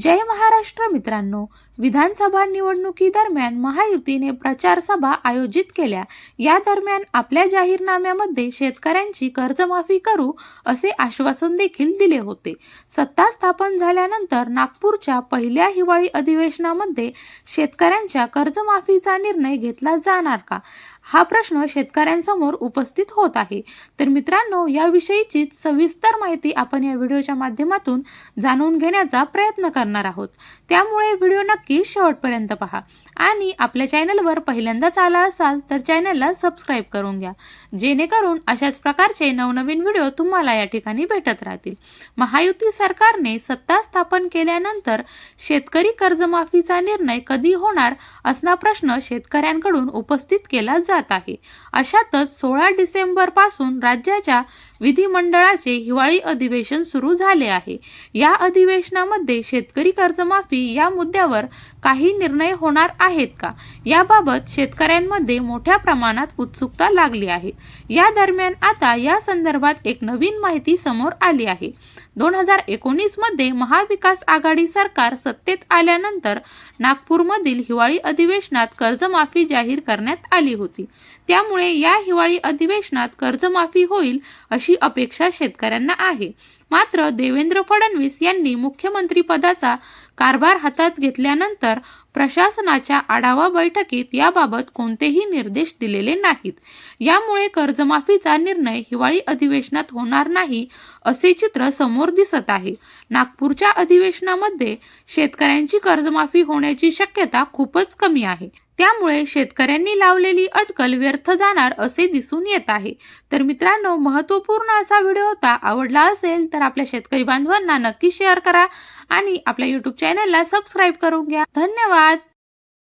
जय महाराष्ट्र मित्रांनो. विधानसभा निवडणुकीदरम्यान महायुतीने प्रचार सभा आयोजित केल्या. या दरम्यान आपल्या जाहीरनाम्यामध्ये शेतकऱ्यांची कर्जमाफी करू असे आश्वासन देखील दिले होते. सत्ता स्थापन झाल्यानंतर नागपूरच्या पहिल्या हिवाळी अधिवेशनामध्ये शेतकऱ्यांच्या कर्जमाफीचा निर्णय घेतला जाणार का? हा प्रश्न शेतकऱ्यांसमोर उपस्थित होत आहे. तर मित्रांनो याविषयीची सविस्तर माहिती आपण या व्हिडिओच्या माध्यमातून जाणून घेण्याचा प्रयत्न करणार आहोत. त्यामुळे व्हिडिओ नक्की शेवटपर्यंत पहा. आणि आपल्या चॅनलवर पहिल्यांदाच आला असाल तर चॅनलला सबस्क्राईब करून घ्या. जेणेकरून अशाच प्रकारचे नवनवीन व्हिडिओ तुम्हाला या ठिकाणी भेटत राहतील. महायुती सरकारने सत्ता स्थापन केल्यानंतर शेतकरी कर्जमाफीचा निर्णय कधी होणार असा प्रश्न शेतकऱ्यांकडून उपस्थित केला जा आहे. अशातच सोळा डिसेंबरपासून राज्याच्या विधिमंडळाचे हिवाळी अधिवेशन सुरू झाले आहे. या अधिवेशनामध्ये शेतकरी कर्जमाफी या मुद्द्यावर काही निर्णय होणार आहेत का? याबाबत शेतकऱ्यांमध्ये मोठ्या प्रमाणात उत्सुकता लागली आहे. या दरम्यान आता या संदर्भात एक नवीन माहिती समोर आली आहे. दोन हजार एकोणीसमध्ये महाविकास आघाडी सरकार सत्तेत आल्यानंतर नागपूरमधील हिवाळी अधिवेशनात कर्जमाफी जाहीर करण्यात आली होती. त्यामुळे या हिवाळी अधिवेशनात कर्जमाफी होईल अशी अपेक्षा शेतकऱ्यांना आहे. मात्र देवेंद्र फडणवीस यांनी मुख्यमंत्रीपदाचा कारभार हातात घेतल्यानंतर प्रशासनाच्या आढावा बैठकीत याबाबत कोणतेही निर्देश दिलेले नाहीत. यामुळे कर्जमाफीचा निर्णय हिवाळी अधिवेशनात होणार नाही असे चित्र समोर दिसत आहे. नागपूरच्या अधिवेशनामध्ये शेतकऱ्यांची कर्जमाफी होण्याची शक्यता खूपच कमी आहे. त्यामुळे शेतकऱ्यांनी लावलेली अटकल व्यर्थ जाणार असे दिसून येत आहे. तर मित्रांनो महत्त्वपूर्ण असा व्हिडिओ होता आवडला असेल तर आपल्या शेतकरी बांधवांना नक्की शेअर करा आणि आपल्या यूट्यूब चॅनलला सबस्क्राईब करून घ्या. धन्यवाद!